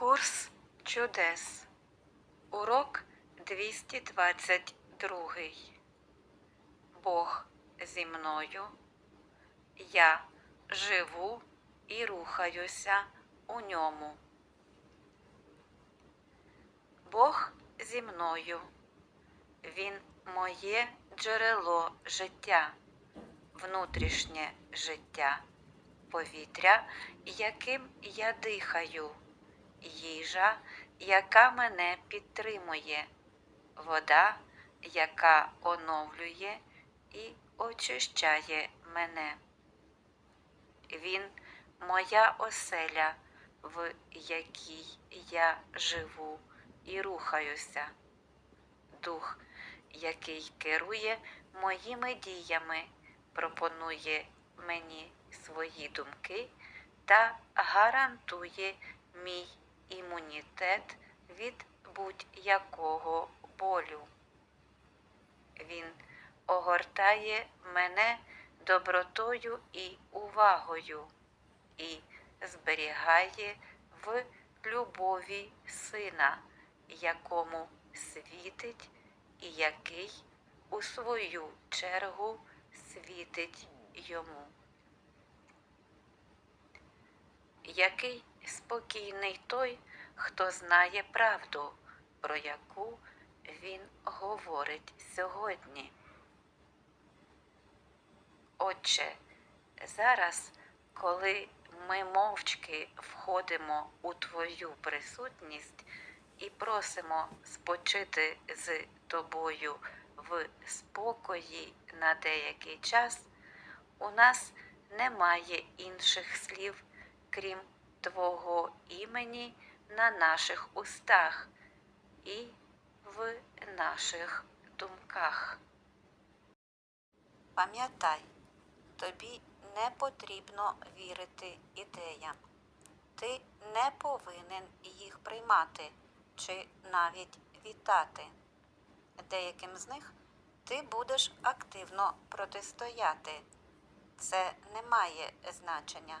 Курс чудес. Урок 222. Бог зі мною. Я живу і рухаюся у ньому. Бог зі мною. Він моє джерело життя, внутрішнє життя, повітря, яким я дихаю, їжа, яка мене підтримує, вода, яка оновлює і очищає мене. Він моя оселя, в якій я живу і рухаюся. Дух, який керує моїми діями, пропонує мені свої думки та гарантує мій імунітет від будь-якого болю. Він огортає мене добротою і увагою і зберігає в любові сина, якому світить і який у свою чергу світить йому. Який спокійний той, хто знає правду, про яку він говорить сьогодні. Отче, зараз, коли ми мовчки входимо у Твою присутність і просимо спочити з тобою в спокої на деякий час, у нас немає інших слів, крім Твого імені на наших устах і в наших думках. Пам'ятай, тобі не потрібно вірити ідеям. Ти не повинен їх приймати чи навіть вітати. Деяким з них ти будеш активно протистояти. Це не має значення